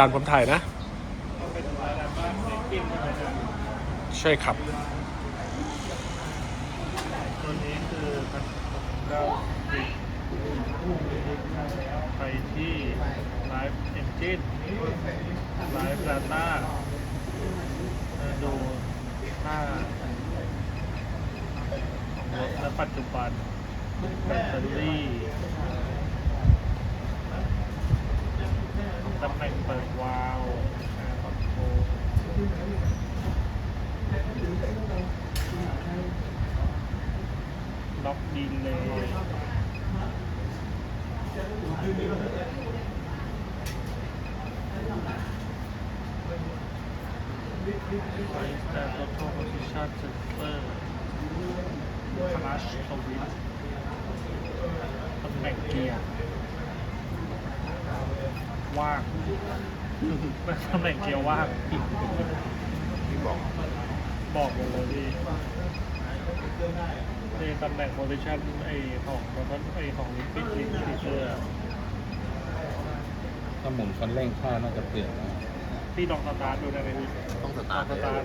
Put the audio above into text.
จานผมถ่ายนะ ใช่ครับตัวนี้คือพันเก้าสิบไปที่ Live Engine Live Data มาดูค่ารถณปัจจุบันแบตเตอรี่ตำแหน่ง เปิดวาล์วคอนโทรลล็อกดีเลยไฟสแตนด์โทโพซิชันเซนเซอร์คลัชสวิตตำแหน่งเกียร์ ว่างตำแหน่งเกียร์ว่างที่บอกบอกหมดเลยพี่นี่ตำแหน่งโพซิชันไอของรถไอของลิปิดลิปิเตอร์ถ้าหมุนคันเร่งค่าน่าจะเปลี่ยนนะพี่ลองสตาร์ทดูได้ไหมพี่ต้องสลตาอร์งทสเลยตาร์ท